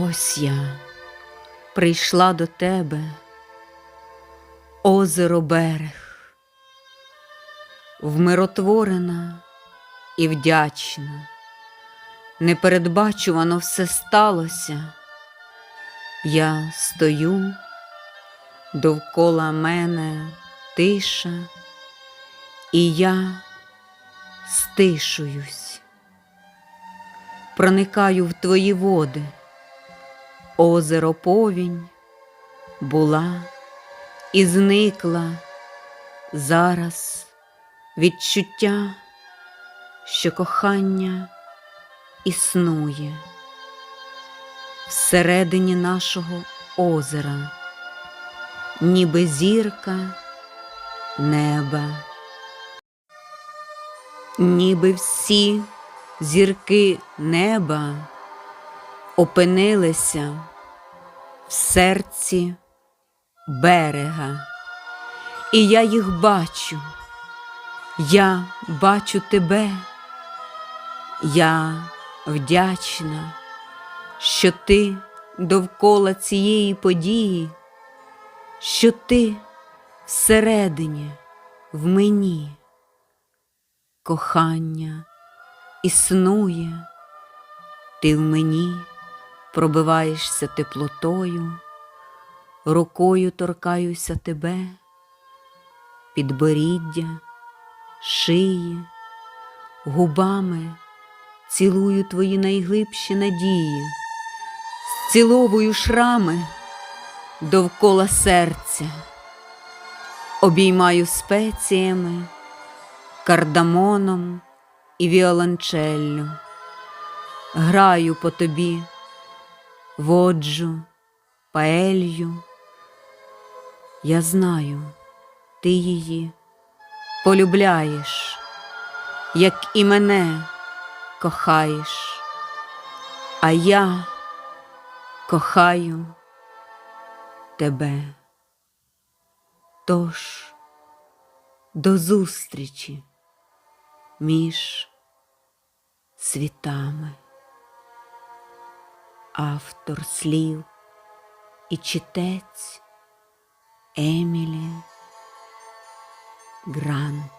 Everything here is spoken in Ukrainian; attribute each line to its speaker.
Speaker 1: Ось я прийшла до тебе, озеро берег, вмиротворена і вдячна, непередбачувано все сталося. Я стою, довкола мене тиша, і я стишуюсь, проникаю в твої води. Озеро повінь була і зникла зараз відчуття, що кохання існує. Всередині нашого озера, ніби зірка неба, ніби всі зірки неба опинилися в серці берега, і я їх бачу, я бачу тебе, я вдячна, що ти довкола цієї події, що ти всередині в мені, кохання існує, ти в мені пробиваєшся теплотою, рукою торкаюся тебе, підборіддя, шиї, губами цілую твої найглибші надії, зціловую шрами довкола серця, обіймаю спеціями, кардамоном і віолончеллю, граю по тобі воджу, паелью. Я знаю, ти її полюбляєш, як і мене кохаєш, а я кохаю тебе. Тож до зустрічі між світами автор слів і читець Емілі Грант.